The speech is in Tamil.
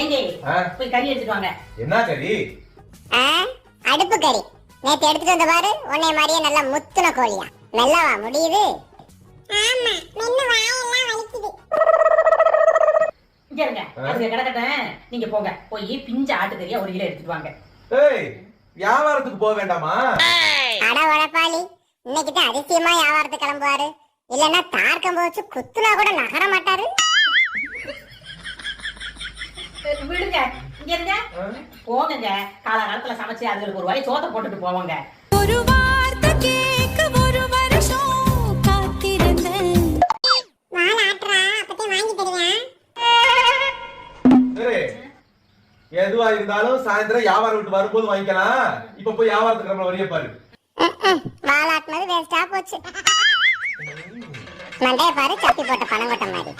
ஏண்டி? போய் கறி எடுத்துட்டு வாங்க. என்ன கறி? ஆ, அடுப்பு கறி. நேத்து எடுத்துட்டு வந்த பாரு உன்னை மாதிரியே நல்லா முத்துன கோழியா. மெல்லவா முடியுது? ஆமா மென்னு வாயெல்லாம் வலிக்குது. இங்க இருங்க. அதுக்கு கிடக்கட்டேன் நீங்க போங்க. போய் பிஞ்ச ஆட்டுக்கறியா ஒரு கிலோ எடுத்துட்டு வாங்க. ஏய் வியாபாரத்துக்கு போக வேண்டாமா? அட உழப்பாளி இன்னைக்கு தான் அதிசயமா வியாபாரத்துக்கு கிளம்புவாரு. இல்லன்னா தார்க்கம் வச்சு குத்துனா கூட நகர மாட்டாரு. விடுங்க. இங்க இருங்க. போங்க காலகாலத்துல சமைச்சு அதுகளுக்கு ஒரு வாய் சோத்தை போட்டுட்டு போவாங்க. ஒரு வார்த்தை கேட்க ஒரு வருஷம் வாங்கி தருவேன் சரி. எதுவா இருந்தாலும் சாயந்தரம் வியாபாரம் விட்டு வரும்போது வாங்கிக்கலாம். இப்ப போய் வியாபாரத்துக்கு நம்ம வழிய பாரு. வாழாட்டினது வேஸ்டா போச்சு. மண்டைய பாரு சப்பி போட்ட பணம் கொட்ட மாதிரி.